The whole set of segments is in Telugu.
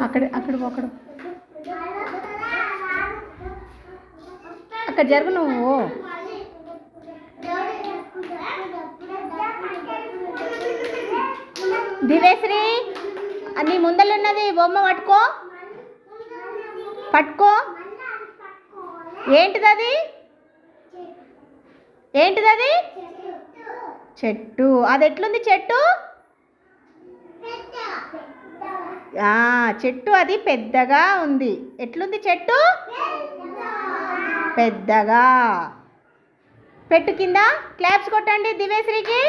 అక్కడ అక్కడ అక్కడ అక్కడ జరుగు నువ్వు. దివేశ్రీ నీ ముందలున్నది బొమ్మ పట్టుకో. పట్టుకో. ఏంటిది అది ఏంటిది అది చెట్టు. అది ఎట్లుంది చెట్టు ఆ, చెట్టు అది పెద్దగా ఉంది. ఎట్లుంది చెట్టు? పెద్దగా. పెట్టు కింద. క్లాప్స్ కొట్టండి దివేశ్రీకి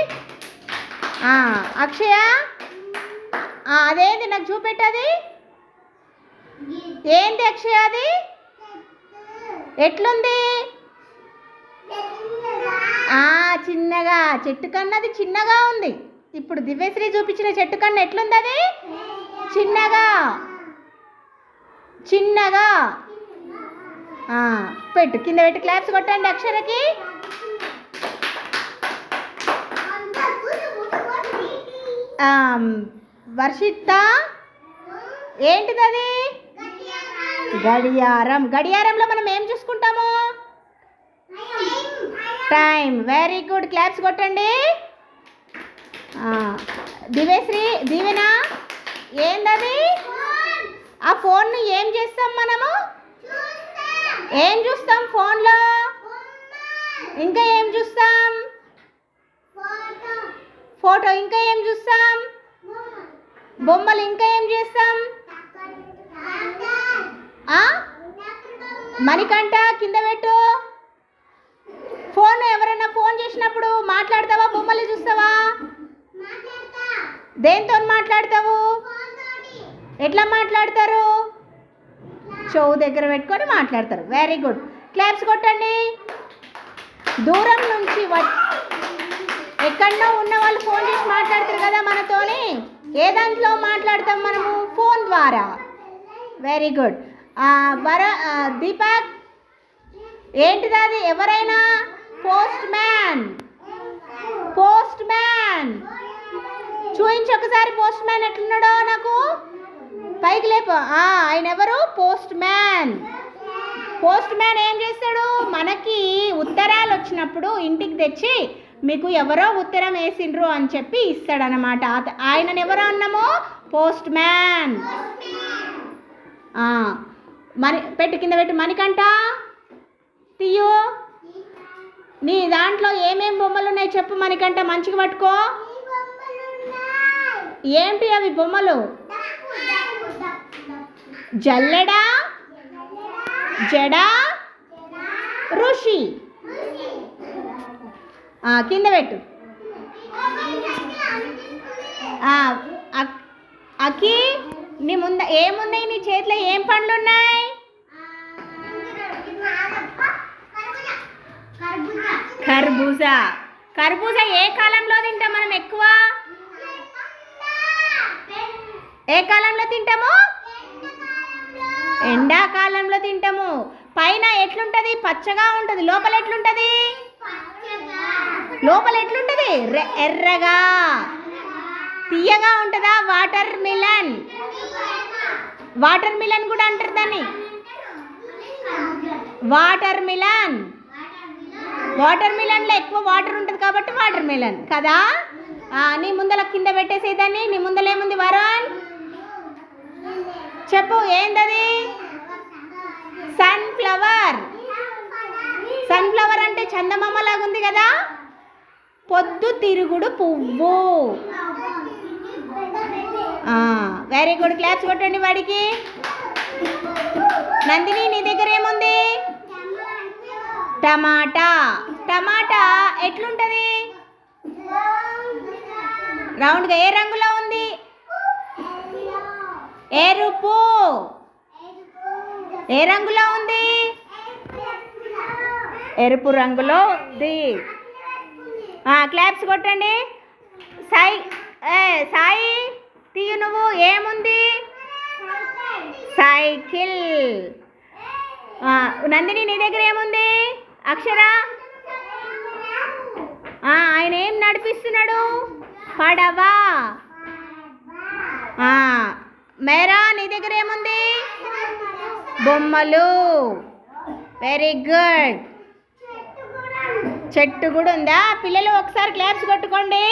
అక్షయ. అదేంది నాకు చూపెట్టది? ఏంది అక్షయ అది? ఎట్లుంది? చిన్నగా. చెట్టు కన్నా అది చిన్నగా ఉంది. ఇప్పుడు దివ్యశ్రీ చూపించిన చెట్టు కన్నా ఎట్లుంది అది? చిన్నగా. చిన్నగా. పెట్టు. కింద పెట్టి క్లాప్స్ కొట్టండి అక్షరకి. వర్షిత్త వర్షిత ఏంటిది అది గడియారం. గడియారంలో మనం ఏం చూసుకుంటాము? టైం వెరీ గుడ్ క్లాప్స్ కొట్టండి. ఆ, దివేశ్రీ ఏందది? ఆ ఫోన్ను ఏం చేస్తాం మనము? ఏం చూస్తాం ఫోన్లో? ఇంకా ఏం చూస్తాం? ఫోటో. ఇంకా ఏం చూస్తాం? బొమ్మలు. ఇంకా ఏం చేస్తాం? ఆ? మణికంఠ కింద పెట్టు. ఫోన్ ఎవరైనా ఫోన్ చేసినప్పుడు మాట్లాడతావా? బొమ్మలు చూస్తావా? దేంతో మాట్లాడతావు? ఎట్లా మాట్లాడతారు? చెవు దగ్గర పెట్టుకొని మాట్లాడతారు. వెరీ గుడ్ క్లాప్స్ కొట్టండి. దూరం నుంచి వ- ఎక్కడో ఉన్న వాళ్ళు ఫోన్ చేసి మాట్లాడతారు కదా మనతోని? ఏ దాంట్లో మాట్లాడతాం మనము? ఫోన్ ద్వారా. వెరీ గుడ్ వర దీపక్ ఏంటిది అది? ఎవరైనా? పోస్ట్ మ్యాన్ పోస్ట్ మ్యాన్ చూయించి ఒకసారి పోస్ట్ మ్యాన్ ఎట్లున్నాడో నాకు? పైకి లేపు. ఆయన ఎవరు? పోస్ట్ మ్యాన్ పోస్ట్ మ్యాన్ ఏం చేస్తాడు? మనకి ఉత్తరాలు వచ్చినప్పుడు ఇంటికి తెచ్చి మీకు ఎవరో ఉత్తరం వేసిండ్రు అని చెప్పి ఇస్తాడనమాట ఆయనను ఎవరో అన్నాము? పోస్ట్ మ్యాన్ మని పెట్టు కింద పెట్టు. మణికంట తీయు. నీ దాంట్లో ఏమేం బొమ్మలు ఉన్నాయి చెప్పు మణికంట మంచిగా పట్టుకో. ఏంటి అవి బొమ్మలు? జల్లెడా జడ ఋషి. కింద పెట్టు. అకి నీ ముంద ఏమున్నాయి నీ చేతిలో ఏం పండ్లు ఉన్నాయి కర్బూజా. కర్బూజా ఏ కాలంలో తింటాం మనం ఎక్కువ? ఏ కాలంలో తింటాము? ఎండాకాలంలో తింటాము. పైన ఎట్లుంటది? పచ్చగా ఉంటుంది. లోపల ఎట్లుంటది? లోపల ఎట్లుంటది? ఎర్రగా. తీయగా ఉంటుందా? Water melon. వాటర్ మిలన్ కూడా అంటారు దాన్ని. Water melon. వాటర్ మిలన్లో ఎక్కువ వాటర్ ఉంటుంది కాబట్టి వాటర్ మిలన్. కదా? నీ ముందల కింద పెట్టేసేదాన్ని నీ ముందలేముంది వరుణ్? చెప్పు ఏందది? సన్ఫ్లవర్ సన్ఫ్లవర్ అంటే చందమామ లాగుంది ఉంది కదా? పొద్దు తిరుగుడు పువ్వు. వెరీ గుడ్ క్లాప్స్ కొట్టండి వాడికి. నందిని నీ దగ్గర ఏముంది? టమాటా. టమాటా ఎట్లుంటది? రౌండ్గా ఏ రంగులో ఎరుపు ఏ రంగులో ఉంది? ఎరుపు రంగులో ఉంది. క్లాప్స్ కొట్టండి. సాయి సాయి తీయు నువ్వు. ఏముంది? సైకిల్. నందిని నీ దగ్గర ఏముంది? అక్షర? ఆయన ఏం నడిపిస్తున్నాడు? పడవ. మేరా నీ దగ్గర ఏముంది? బొమ్మలు. వెరీ గుడ్ చెట్టు కూడా ఉందా? పిల్లలు ఒకసారి క్లాప్స్ కొట్టుకోండి.